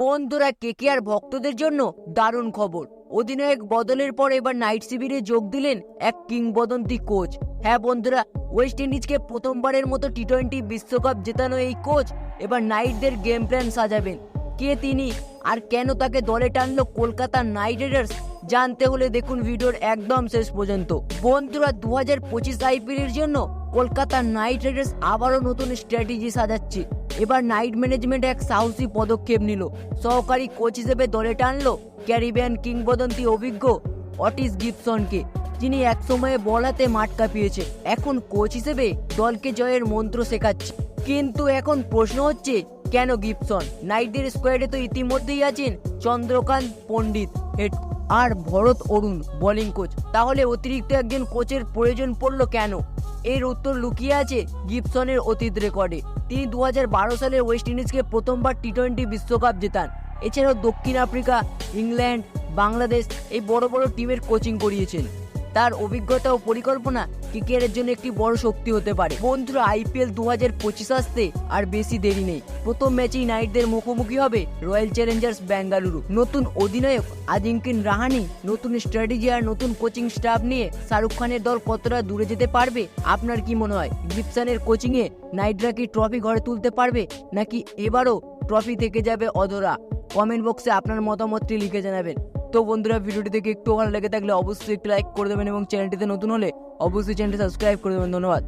বন্ধুরা কেকেআর ভক্তদের জন্য দারুণ খবর। অধিনায়ক বদলের পর এবার নাইট শিবিরে যোগ দিলেন এক কিংবদন্তি কোচ। হ্যাঁ বন্ধুরা, ওয়েস্ট ইন্ডিজকে প্রথমবারের মতো টি টোয়েন্টি বিশ্বকাপ জেতানো এই কোচ এবার নাইটদের গেম প্ল্যান সাজাবেন। কে তিনি আর কেন তাকে দলে টানলো কলকাতা নাইট রাইডার্স, জানতে হলে দেখুন ভিডিওর একদম শেষ পর্যন্ত। বন্ধুরা দু হাজার পঁচিশ আইপিএলের জন্য কলকাতা নাইট রাইডার্স আবারও নতুন স্ট্র্যাটেজি সাজাচ্ছে। এবার নাইট ম্যানেজমেন্ট এক সাহসী পদক্ষেপ নিল। সহকারী কোচ হিসেবে দলে টানলো ক্যারিবিয়ান কিংবদন্তি অভিজ্ঞ অটিস গিবসনকে, যিনি একসময়ে বল হাতে মাঠ কাঁপিয়েছে। এখন কোচ হিসেবে দলকে জয়ের মন্ত্র শেখাচ্ছে। কিন্তু এখন প্রশ্ন হচ্ছে, কেন গিবসন? নাইটদের স্কোয়াডে তো ইতিমধ্যেই আছেন চন্দ্রকান্ত পণ্ডিত হেড। আর ভরত অরুণ বোলিং কোচ তাহলে অতিরিক্ত একজন কোচের প্রয়োজন পড়ল কেন? এর উত্তর লুকিয়ে আছে গিপসনের অতীত রেকর্ডে। তিনি দু হাজার বারো সালে ওয়েস্ট ইন্ডিজকে প্রথমবার টি টোয়েন্টি বিশ্বকাপ জেতান। এছাড়াও দক্ষিণ আফ্রিকা, ইংল্যান্ড, বাংলাদেশ এই বড় বড় টিমের কোচিং করিয়েছেন। তার অভিজ্ঞতা ও পরিকল্পনা ক্রিকেটের জন্য একটি বড় শক্তি হতে পারে। বন্ধুরা আইপিএল দু হাজার পঁচিশ আসতে আর বেশি দেরি নেই। প্রথম ম্যাচেই নাইটদের মুখোমুখি হবে রয়্যাল চ্যালেঞ্জার্স বেঙ্গালুরু। নতুন অধিনায়ক আজিঙ্কিন রাহানি, নতুন স্ট্র্যাটেজি আর নতুন কোচিং স্টাফ নিয়ে শাহরুখ খানের দল কতটা দূরে যেতে পারবে? আপনার কি মনে হয় গিপসনের কোচিংয়ে নাইটরা কি ট্রফি ঘরে তুলতে পারবে, নাকি এবারও ট্রফি থেকে যাবে অধরা? কমেন্ট বক্সে আপনার মতামতটি লিখে জানাবেন। তো বন্ধুরা, ভিডিওটি দেখে একটু ভালো লেগে থাকলে অবশ্যই একটু লাইক করে দেবেন এবং চ্যানেলটিতে নতুন হলে অবশ্যই চ্যানেলটি সাবস্ক্রাইব করে দেবেন। ধন্যবাদ।